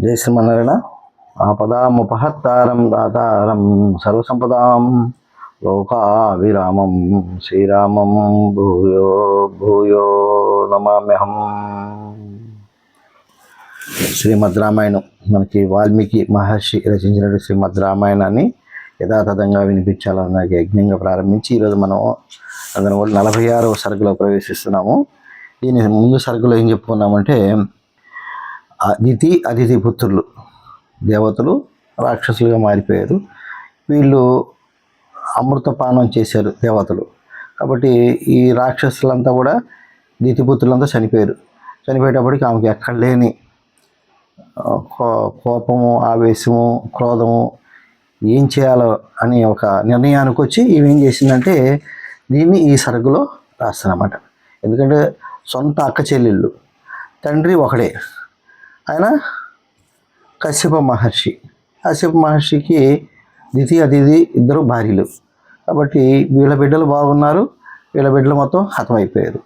జై శ్రీమన్నారాయణ. ఆపదాముపహత్తారం దాతారం సర్వసంపదాం లోకావిరామం శ్రీరామం భూయో భూయో నమామ్యహం. శ్రీమద్ రామాయణం మనకి వాల్మీకి మహర్షి రచించిన శ్రీమద్ రామాయణాన్ని యథాతథంగా వినిపించాలన్న యజ్ఞంగా ప్రారంభించి ఈరోజు మనం అందులో నలభై ఆరవ సరుకులో ప్రవేశిస్తున్నాము. దీని ముందు సరుకులో ఏం చెప్పుకున్నామంటే అదితి అతిథి పుత్రులు దేవతలు రాక్షసులుగా మారిపోయారు. వీళ్ళు అమృతపానం చేశారు దేవతలు. కాబట్టి ఈ రాక్షసులంతా కూడా నీతిపుత్రులంతా చనిపోయారు. చనిపోయేటప్పటికి ఆమెకి ఎక్కడ లేని కో- కోపము ఆవేశము క్రోధము ఏం చేయాలో అని ఒక నిర్ణయానికి వచ్చి ఈమె ఏం చేసిందంటే దీన్ని ఈ సరుకులో రాస్తానమాట ఎందుకంటే సొంత అక్క చెల్లెళ్ళు తండ్రి ఒకడే. ఆయన కశ్యప మహర్షి. కశ్యప మహర్షికి ద్వితీయ అతిథి ఇద్దరు భార్యలు. కాబట్టి వీళ్ళ బిడ్డలు బాగున్నారు వీళ్ళ బిడ్డలు మొత్తం హతమైపోయారు.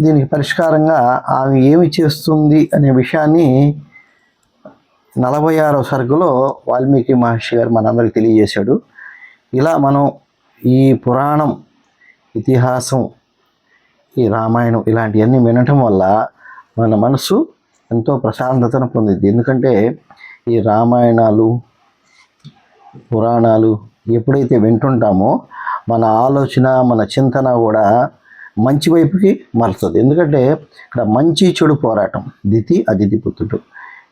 దీనికి పరిష్కారంగా ఆమె ఏమి చేస్తుంది అనే విషయాన్ని నలభై ఆరో సరుకులో వాల్మీకి మహర్షి గారు మనందరికి తెలియజేశాడు. ఇలా మనం ఈ పురాణం ఇతిహాసం ఈ రామాయణం ఇలాంటివన్నీ వినటం వల్ల మన మనసు ఎంతో ప్రశాంతతను పొందింది. ఎందుకంటే ఈ రామాయణాలు పురాణాలు ఎప్పుడైతే వింటుంటామో మన ఆలోచన మన చింతన కూడా మంచి వైపుకి మారుతుంది. ఎందుకంటే ఇక్కడ మంచి చెడు పోరాటం దితి అదితి పుత్రుడు.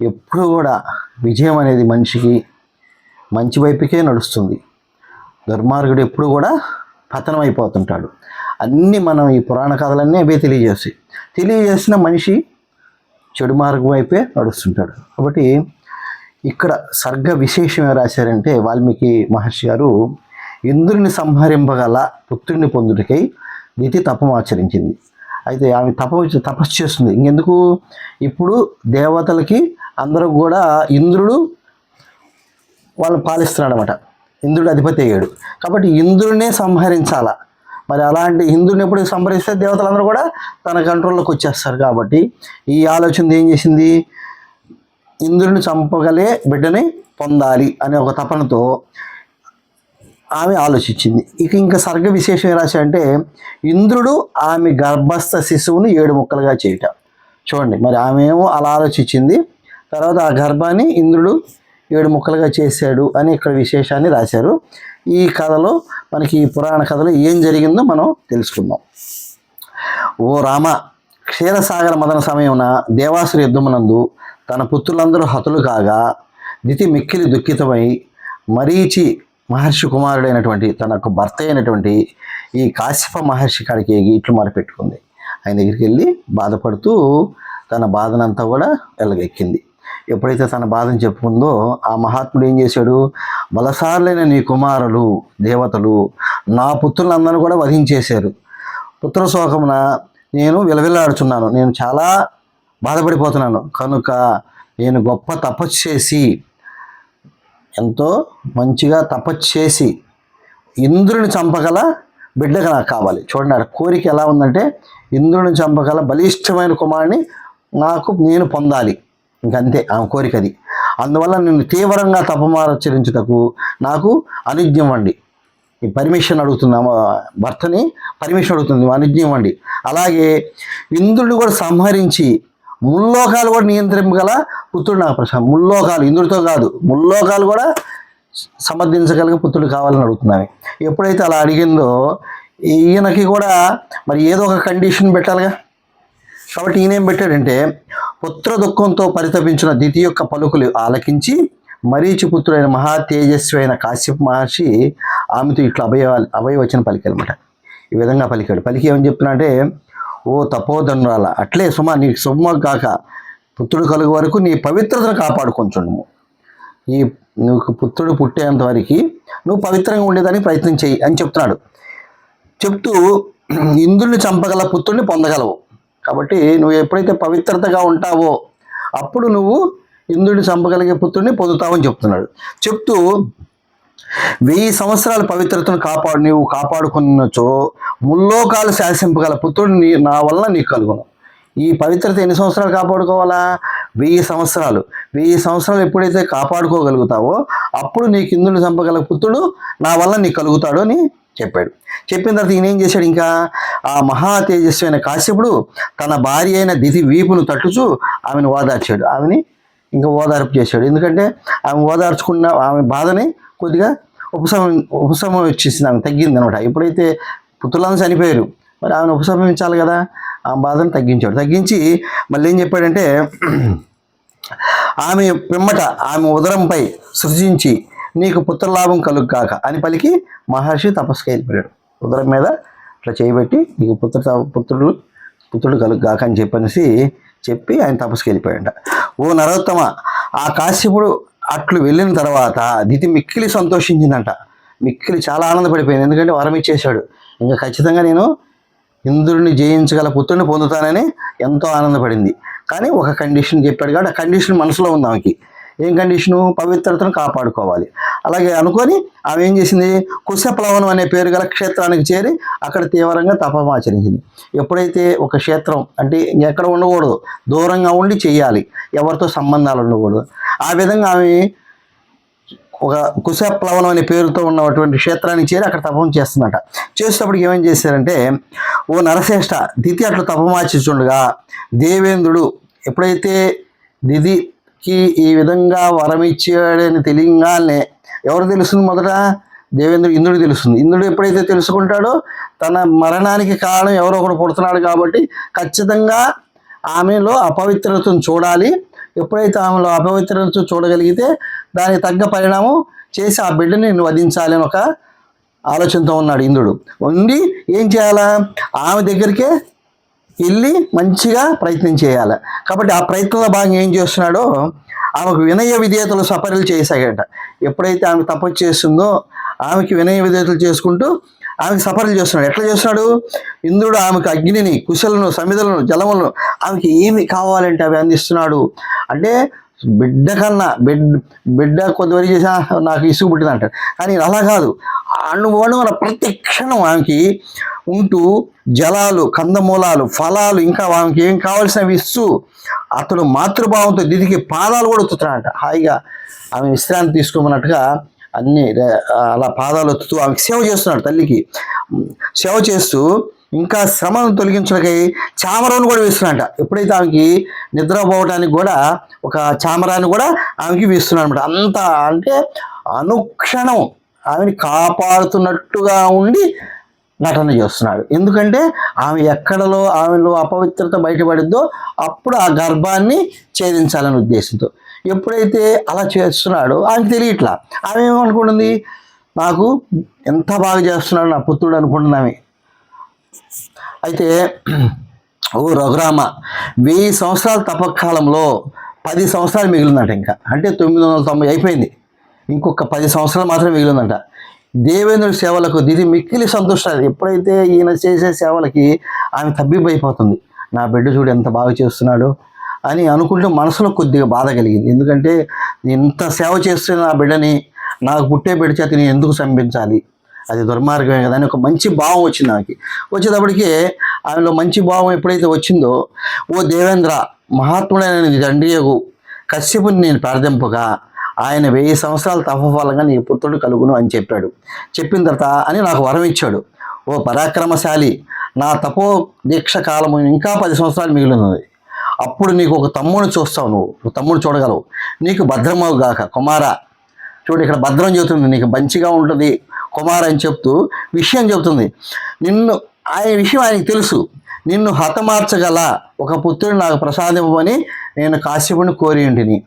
ఎప్పుడు కూడా విజయం అనేది మనిషికి మంచి వైపుకే నడుస్తుంది. దుర్మార్గుడు ఎప్పుడు కూడా పతనం అయిపోతుంటాడు అన్నీ మనం ఈ పురాణ కథలన్నీ అవే తెలియజేస్తాయి తెలియజేసిన మనిషి చెడు మార్గం వైపే నడుస్తుంటాడు. కాబట్టి ఇక్కడ సర్గ విశేషం ఏం రాశారంటే వాల్మీకి మహర్షి గారు ఇంద్రుని సంహరింపగల పుత్రుడిని పొందుటకై దితి తపం ఆచరించింది. అయితే ఆమె తప తపస్సు చేస్తుంది. ఇంకెందుకు? ఇప్పుడు దేవతలకి అందరూ కూడా ఇంద్రుడు వాళ్ళు పాలిస్తున్నాడు అనమాట ఇంద్రుడు అధిపతి అయ్యాడు. కాబట్టి ఇంద్రుడినే సంహరించాలా? మరి అలాంటి హిందువుని ఎప్పుడు సంహరిస్తే దేవతలందరూ కూడా తన కంట్రోల్లోకి వచ్చేస్తారు కాబట్టి ఈ ఆలోచన ఏం చేసింది? ఇంద్రుని చంపగలే బిడ్డని పొందాలి అనే ఒక తపనతో ఆమె ఆలోచించింది. ఇక ఇంకా సర్గ విశేషం ఏ రాశి అంటే ఇంద్రుడు ఆమె గర్భస్థ శిశువును ఏడు ముక్కలుగా చేయట. చూడండి మరి ఆమె ఏమో అలా ఆలోచించింది. తర్వాత ఆ గర్భాన్ని ఇంద్రుడు ఏడు ముక్కలుగా చేశాడు అని ఇక్కడ విశేషాన్ని రాశారు. ఈ కథలో మనకి ఈ పురాణ కథలో ఏం జరిగిందో మనం తెలుసుకుందాం. ఓ రామ క్షీరసాగర మదన సమయమున దేవాసుర యుద్ధమునందు తన పుత్రులందరూ హతులు కాగా దితి మిక్కిలి దుఃఖితమై మరీచి మహర్షి కుమారుడైనటువంటి తన యొక్క భర్త అయినటువంటి ఈ కాశ్యప మహర్షి కాడికి ఇట్లు మొరపెట్టుకుంది ఆయన దగ్గరికి వెళ్ళి బాధపడుతూ తన బాధనంతా కూడా వెళ్ళగెక్కింది ఎప్పుడైతే తన బాధను చెప్పుకుందో ఆ మహాత్ముడు ఏం చేశాడు? బలసార్లైన నీ కుమారులు దేవతలు నా పుత్రులందరూ కూడా వధించేశారు. పుత్ర శోకమున నేను విలవిల్లాడుచున్నాను. నేను చాలా బాధపడిపోతున్నాను. కనుక నేను గొప్ప తపస్సు చేసి ఎంతో మంచిగా తపస్సు చేసి ఇంద్రుని చంపగల బిడ్డగా నాకు కావాలి. చూడండి ఆ కోరిక ఎలా ఉందంటే ఇంద్రుని చంపగల బలిష్టమైన కుమారుని నాకు నేను పొందాలి. ఇంకంతే ఆమె కోరికది. అందువల్ల నేను తీవ్రంగా తపమాచరించుటకు నాకు అనుజ్ఞ ఇవ్వండి. ఈ పర్మిషన్ అడుగుతుంది భర్తని పర్మిషన్ అడుగుతుంది అనుజ్ఞ ఇవ్వండి. అలాగే ఇంద్రుడిని కూడా సంహరించి ముల్లోకాలు కూడా నియంత్రింపగల పుత్రుడు నాకు ప్రశ్న ముల్లోకాలు ఇంద్రుడితో కాదు ముల్లోకాలు కూడా సమర్థించగలిగే పుత్రుడు కావాలని అడుగుతున్నాను. ఎప్పుడైతే అలా అడిగిందో ఈయనకి కూడా మరి ఏదో ఒక కండిషన్ పెట్టాలిగా? కాబట్టి ఈయనేం పెట్టాడంటే పుత్ర దుఃఖంతో పరితపించిన దితి యొక్క పలుకులు ఆలకించి మరీచి పుత్రుడైన మహా తేజస్వి అయిన కాశ్యప మహర్షి ఆమెతో ఇట్లా అభయ అభయవచన పలికాడనమాట ఈ విధంగా పలికాడు. పలికి ఏమని చెప్తున్నా ఓ తపోధనురాల అట్లే సుమ నీకు సుమ కాక పుత్రుడు కలుగు వరకు నీ పవిత్రతను కాపాడుకొంచుండము ఈ నువ్వు పుత్రుడు పుట్టేంత వరకు నువ్వు పవిత్రంగా ఉండేదానికి ప్రయత్నం చేయి అని చెప్తున్నాడు. చెప్తూ ఇంద్రుడిని చంపగల పుత్రుడిని పొందగలవు. కాబట్టి నువ్వు ఎప్పుడైతే పవిత్రతగా ఉంటావో అప్పుడు నువ్వు ఇంద్రుడిని చంపగలిగే పుత్రుడిని పొందుతావని చెప్తున్నాడు. చెప్తూ వెయ్యి సంవత్సరాల పవిత్రతను కాపాడు నీవు కాపాడుకున్నచో ముల్లోకాలు శాసింపగల పుత్రుడు నీ నా వల్ల నీకు కలుగును. ఈ పవిత్రత ఎన్ని సంవత్సరాలు కాపాడుకోవాలా? వెయ్యి సంవత్సరాలు. వెయ్యి సంవత్సరాలు ఎప్పుడైతే కాపాడుకోగలుగుతావో అప్పుడు నీకు ఇంద్రుని చంపగల పుత్రుడు నా వల్ల నీకు కలుగుతాడు అని చెప్పాడు. చెప్పిన తర్వాత ఈయన ఏం చేశాడు ఇంకా? ఆ మహా తేజస్వి అయిన కాశ్యపుడు తన భార్య అయిన దితి వీపును తట్టుచు ఆమెను ఓదార్చాడు. ఆమెని ఇంకా ఓదార్పు చేశాడు. ఎందుకంటే ఆమె ఓదార్చుకున్న ఆమె బాధని కొద్దిగా ఉపశమనం ఉపశమనం వచ్చేసింది ఆమె తగ్గింది అనమాట ఎప్పుడైతే పుత్రులను చనిపోయారు మరి ఆమెను ఉపశమించాలి కదా? ఆ బాధను తగ్గించాడు. తగ్గించి మళ్ళీ ఏం చెప్పాడంటే ఆమె పిమ్మట ఆమె ఉదరంపై సృజించి నీకు పుత్రలాభం కలుగు కాక అని పలికి మహర్షి తపస్సుకి వెళ్ళిపోయాడు. ఉదరం మీద ఇట్లా చేయబెట్టి నీకు పుత్ర పుత్రుడు పుత్రుడు కలుగు కాక అని చెప్పనేసి చెప్పి ఆయన తపస్సుకి వెళ్ళిపోయాడు ఓ నరోత్తమ ఆ కాశ్యపుడు అట్లు వెళ్ళిన తర్వాత దితి మిక్కిలి సంతోషించిందంట. మిక్కిలి చాలా ఆనందపడిపోయింది. ఎందుకంటే వరం ఇచ్చేశాడు. ఇంకా ఖచ్చితంగా నేను ఇంద్రుడిని జయించగల పుత్రుని పొందుతానని ఎంతో ఆనందపడింది. కానీ ఒక కండిషన్ చెప్పాడు కాబట్టి ఆ కండిషన్ మనసులో ఉంది ఆమెకి. ఏం కండిషను? పవిత్రతను కాపాడుకోవాలి. అలాగే అనుకొని ఆమె ఏం చేసింది? కుశప్లవనం అనే పేరు గల క్షేత్రానికి చేరి అక్కడ తీవ్రంగా తపం ఆచరించింది ఎప్పుడైతే ఒక క్షేత్రం అంటే ఎక్కడ ఉండకూడదు దూరంగా ఉండి చేయాలి ఎవరితో సంబంధాలు ఉండకూడదు. ఆ విధంగా ఆమె ఒక కుశప్లవనం అనే పేరుతో ఉన్నటువంటి క్షేత్రానికి చేరి అక్కడ తపం చేస్తుందట. చేసేటప్పటికి ఏమేం చేశారంటే ఓ నరశ్రేష్ట దితి అట్లా తపమార్చుండగా దేవేంద్రుడు ఎప్పుడైతే కి ఈ విధంగా వరం ఇచ్చాడని తెలియగానే ఎవరు తెలుస్తుంది మొదట? దేవేంద్రుడు ఇంద్రుడు తెలుస్తుంది. ఇంద్రుడు ఎప్పుడైతే తెలుసుకుంటాడో తన మరణానికి కారణం ఎవరో ఒకడు పుడుతున్నాడు కాబట్టి ఖచ్చితంగా ఆమెలో అపవిత్రతను చూడాలి. ఎప్పుడైతే ఆమెలో అపవిత్రతను చూడగలిగితే దానికి తగ్గ పరిణామం చేసి ఆ బిడ్డని నేను వధించాలి అని ఒక ఆలోచనతో ఉన్నాడు ఇంద్రుడు. ఉండి ఏం చేయాలా? ఆమె దగ్గరికే వెళ్ళి మంచిగా ప్రయత్నం చేయాలి. కాబట్టి ఆ ప్రయత్నంలో భాగం ఏం చేస్తున్నాడో ఆమెకు వినయ విధేయతలు సపర్యలు చేసాగట ఎప్పుడైతే ఆమె తపస్సు చేస్తుందో ఆమెకి వినయ విధేయతలు చేసుకుంటూ ఆమెకి సపర్యలు చేస్తున్నాడు. ఎట్లా చేస్తున్నాడు? ఇంద్రుడు ఆమెకు అగ్నిని కుశలను సమిధలను జలములను ఆమెకి ఏమి కావాలంటే అవి అందిస్తున్నాడు. అంటే బిడ్డ కన్నా బిడ్ బిడ్డ కొంతవరకు చేసా నాకు ఇసుగు పుట్టింది అంటాడు. కానీ అలా కాదు. అనుభవం వల్ల ప్రతి క్షణం ఆమెకి ఉంటూ జలాలు కందమూలాలు ఫలాలు ఇంకా ఆమెకి ఏం కావాల్సినవి ఇస్తూ అతడు మాతృభావంతో దిదికి పాదాలు కూడా ఒత్తుతున్నాడట హాయిగా ఆమె విశ్రాంతి తీసుకోమన్నట్టుగా అన్ని అలా పాదాలు ఎత్తుతూ ఆమెకి సేవ చేస్తున్నాడు తల్లికి. సేవ చేస్తూ ఇంకా శ్రమను తొలగించడానికి చామరాన్ని కూడా వేస్తున్నాడట. ఎప్పుడైతే ఆమెకి నిద్రపోవడానికి కూడా ఒక చామరాన్ని కూడా ఆమెకి వేస్తున్నాడు అనమాట అంత అంటే అనుక్షణం ఆమెని కాపాడుతున్నట్టుగా ఉండి నటన చేస్తున్నాడు. ఎందుకంటే ఆమె ఎక్కడలో ఆమెలో అపవిత్రత బయటపడిద్దో అప్పుడు ఆ గర్భాన్ని ఛేదించాలనే ఉద్దేశంతో. ఎప్పుడైతే అలా చేస్తున్నాడో ఆమెకు తెలియట్లా ఆమె ఏమనుకుంటుంది? నాకు ఎంత బాగా చేస్తున్నాడు నా పుత్రుడు అనుకుంటుంది ఆమె. అయితే ఓ రఘురామ వెయ్యి సంవత్సరాల తపకాలంలో పది సంవత్సరాలు మిగిలిందట ఇంకా. అంటే తొమ్మిది వందల తొంభై అయిపోయింది. ఇంకొక పది సంవత్సరాలు మాత్రమే మిగిలిందంట. దేవేంద్రుడి సేవలకు దిది మిక్కిలి సంతోషాలు. ఎప్పుడైతే ఈయన చేసే సేవలకి ఆమె తబ్బిబ్బైపోతుంది నా బిడ్డ చూడు ఎంత బాగా చేస్తున్నాడు. అని అనుకుంటే మనసులో కొద్దిగా బాధ కలిగింది. ఎందుకంటే ఇంత సేవ చేస్తున్న నా బిడ్డని నాకు పుట్టే బిడ్డ చేత నేను ఎందుకు సంపించాలి? అది దుర్మార్గమే కదా అని ఒక మంచి భావం వచ్చింది ఆమెకి. వచ్చేటప్పటికి ఆమెలో మంచి భావం ఎప్పుడైతే వచ్చిందో ఓ దేవేంద్ర మహాత్ముడైన నీ కశ్యపుని నేను ప్రార్థింపగా ఆయన వెయ్యి సంవత్సరాల తపఫలంగా నీ పుత్రుడు కలుగును అని చెప్పాడు. చెప్పిన తర్వాత అని నాకు వరం ఇచ్చాడు. ఓ పరాక్రమశాలి నా తపో దీక్ష కాలము ఇంకా పది సంవత్సరాలు మిగిలి అప్పుడు నీకు ఒక తమ్ముడు చూస్తావు నువ్వు. ఒక తమ్ముడు చూడగలవు. నీకు భద్రమవు గాక కుమార. చూడు ఇక్కడ భద్రం చెబుతుంది. నీకు మంచిగా ఉంటుంది కుమార్ అని చెప్తూ విషయం చెబుతుంది. నిన్ను ఆయన విషయం ఆయనకి తెలుసు. నిన్ను హతమార్చగల ఒక పుత్రుడు నాకు ప్రసాదింపమని నేను కాశ్యపుని కోరి ఉంటిని.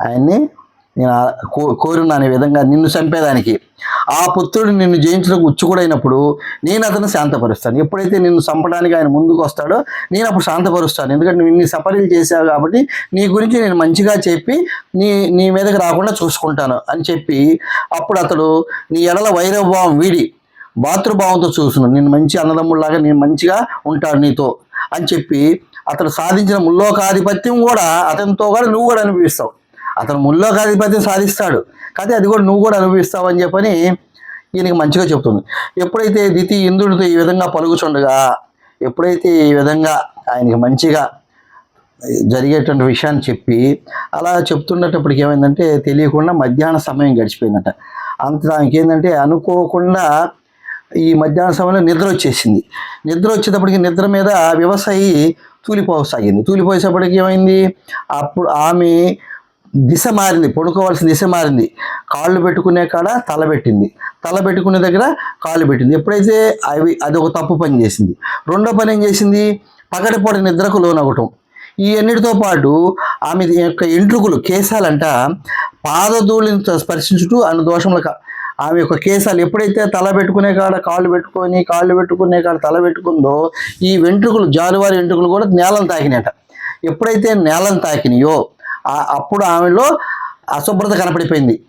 ఆయన్ని నేను కో కోరున్నాను అనే విధంగా నిన్ను చంపేదానికి. ఆ పుత్రుడు నిన్ను జయించడానికి ఉచ్చుకుడైనప్పుడు నేను అతను శాంతపరుస్తాను. ఎప్పుడైతే నిన్ను చంపడానికి ఆయన ముందుకు వస్తాడో నేను అప్పుడు శాంతపరుస్తాను. ఎందుకంటే నువ్వు ఇన్ని చేశావు కాబట్టి నీ గురించి నేను మంచిగా చెప్పి నీ నీ మీదకి రాకుండా చూసుకుంటాను అని చెప్పి అప్పుడు అతడు నీ ఎడల వైరవభావం వీడి భాతృభావంతో చూస్తున్నాను నేను మంచి అన్నదమ్ముళ్ళలాగా నేను మంచిగా ఉంటాను నీతో అని చెప్పి అతడు సాధించిన ముల్లోకాధిపత్యం కూడా అతనితో కూడా నువ్వు కూడా అనిపిస్తావు అతను ముల్లోకాధిపత్యం సాధిస్తాడు. కానీ అది కూడా నువ్వు కూడా అనుభవిస్తావు అని చెప్పని ఈయనకి మంచిగా చెప్తుంది. ఎప్పుడైతే దితి ఇంద్రుడితో ఈ విధంగా పలుకుచుండగా ఎప్పుడైతే ఈ విధంగా ఆయనకి మంచిగా జరిగేటువంటి విషయాన్ని చెప్పి అలా చెప్తుండేటప్పటికి ఏమైందంటే తెలియకుండా మధ్యాహ్న సమయం గడిచిపోయిందట. అంత దానికి ఏంటంటే అనుకోకుండా ఈ మధ్యాహ్న సమయంలో నిద్ర వచ్చేసింది. నిద్ర వచ్చేటప్పటికి నిద్ర మీద వ్యవసాయి తూలిపోసాగింది. తూలిపోయేటప్పటికి ఏమైంది? అప్పుడు ఆమె దిశ మారింది పడుకోవాల్సిన దిశ మారింది. కాళ్ళు పెట్టుకునే కాడ తల పెట్టింది. తల పెట్టుకునే దగ్గర కాళ్ళు పెట్టింది. ఎప్పుడైతే అవి అది ఒక తప్పు పని చేసింది. రెండో పని ఏం చేసింది? పగటిపూట నిద్రకు లోనవ్వటం. ఈ అన్నిటితో పాటు ఆమె యొక్క ఎంట్రుకులు కేశాలంట పాదధూళిని స్పర్శించుటూ అన్న దోషములకు ఆమె యొక్క కేశాలు ఎప్పుడైతే తల పెట్టుకునే కాడ కాళ్ళు పెట్టుకొని కాళ్ళు పెట్టుకునే కాడ తల పెట్టుకుందో ఈ వెంట్రుకలు జారువారి వెంట్రుకలు కూడా నేలను తాకినాయట. ఎప్పుడైతే నేలను తాకినాయో అప్పుడు ఆమెలో అశుభ్రత కనపడిపోయింది.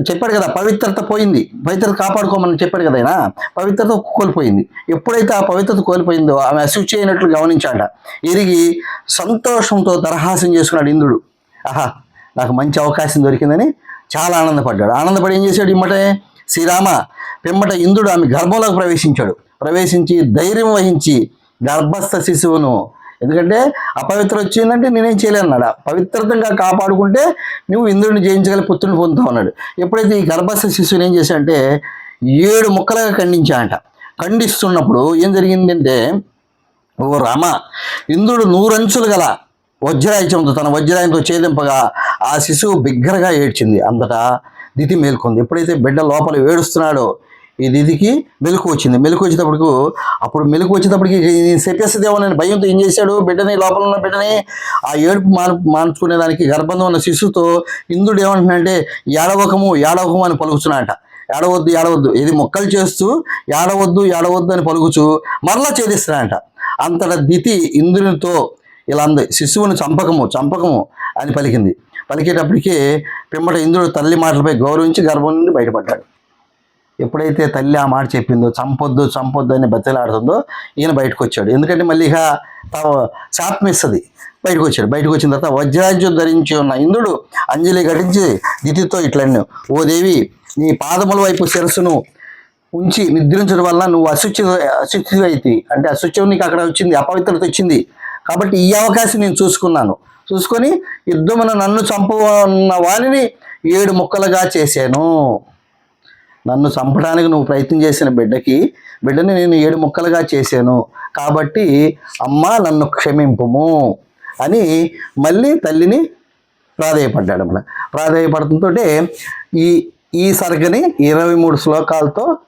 చెప్పాడు కదా పవిత్రత పోయింది. పవిత్రత కాపాడుకోమని చెప్పాడు కదా ఆయన. పవిత్రత కోల్పోయింది. ఎప్పుడైతే ఆ పవిత్రత కోల్పోయిందో ఆమె అశుచి అయినట్లు గమనించాడ ఎరిగి సంతోషంతో దరహాసం చేసుకున్నాడు ఇంద్రుడు. ఆహా నాకు మంచి అవకాశం దొరికిందని చాలా ఆనందపడ్డాడు. ఆనందపడి ఏం చేశాడు ఇమ్మటే శ్రీరామ పిమ్మట ఇంద్రుడు ఆమె గర్భంలోకి ప్రవేశించాడు. ప్రవేశించి ధైర్యం వహించి గర్భస్థ శిశువును ఎందుకంటే అపవిత్ర వచ్చిందంటే నేనేం చేయలేను అన్నాడు. పవిత్రతంగా కాపాడుకుంటే నువ్వు ఇంద్రుడిని జయించగల పుత్రుని పొందుతావు అన్నాడు. ఎప్పుడైతే ఈ గర్భస్థ శిశువుని ఏం చేశాడంటే ఏడు ముక్కలుగా ఖండించాడంట. ఖండిస్తున్నప్పుడు ఏం జరిగిందంటే ఓ రామ ఇంద్రుడు నూరంచులు గల వజ్రాయుధంతో తన వజ్రాయంతో ఛేదింపగా ఆ శిశువు బిగ్గరగా ఏడ్చింది. అంతటా దితి మేల్కొంది. ఎప్పుడైతే బిడ్డ లోపల ఏడుస్తున్నాడో ఈ దితికి మెలకు వచ్చింది. మెలకు వచ్చేటప్పటికి అప్పుడు మెలకు వచ్చేటప్పటికి చెప్పేస్తుందేమో నేను భయంతో ఏం చేశాడు? బిడ్డని లోపల ఉన్న బిడ్డని ఆ ఏడుపు మాను మానుకునేదానికి గర్భంలో ఉన్న శిశువుతో ఇంద్రుడు ఏమంటున్నాడంటే ఏడవకము ఏడవకము అని పలుకుతున్నాడట. ఏడవద్దు ఏడవద్దు. ఇది మొక్కలు చేస్తూ ఏడవద్దు ఏడవద్దు అని పలుకుచు మరలా ఛేదిస్తున్నాడంట. అంతటా దితి ఇంద్రునితో ఇలా అంది శిశువుని చంపకము చంపకము అని పలికింది. పలికేటప్పటికీ పిమ్మట ఇంద్రుడు తల్లి మాటలపై గౌరవించి గర్భం నుండి బయటపడ్డాడు. ఎప్పుడైతే తల్లి ఆ మాట చెప్పిందో చంపొద్దు చంపొద్దు అని బతిలాడుతుందో ఈయన బయటకు వచ్చాడు ఎందుకంటే మళ్ళీ ఇక తాను శాపం బయటకు వచ్చాడు బయటకు వచ్చిన తర్వాత వజ్రాజ్యం ధరించి ఉన్న ఇంద్రుడు అంజలి ఘటించి దితితో ఇట్లన్ను ఓ దేవి నీ పాదముల వైపు శిరస్సును ఉంచి నిద్రించడం వల్ల నువ్వు అశుచి అశుచి అయితే అంటే అశుచ్యం నీకు అక్కడ వచ్చింది అపవిత్రత వచ్చింది. కాబట్టి ఈ అవకాశం నేను చూసుకున్నాను. చూసుకొని యుద్ధమున నన్ను చంపన్న వాణిని ఏడు ముక్కలుగా చేశాను. నన్ను చంపడానికి నువ్వు ప్రయత్నం చేసిన బిడ్డకి బిడ్డని నేను ఏడు ముక్కలుగా చేశాను. కాబట్టి అమ్మ నన్ను క్షమింపుము అని మళ్ళీ తల్లిని ప్రాధేయపడ్డాడు అమ్మ ప్రాధేయపడటంతో ఈ ఈ సరుకుని ఇరవై మూడు శ్లోకాలతో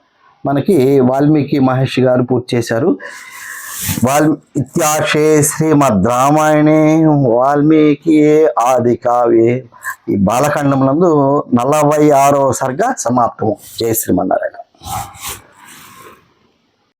మనకి వాల్మీకి మహర్షి గారు పూర్తి చేశారు. వాల్మీ ఇత్యాశే శ్రీమద్ రామాయణే వాల్మీకి ఆది కావ్యే ఈ బాలఖండములందు నలభై ఆరో సర్గ సమాప్తము. జయ శ్రీమన్నారాయణ.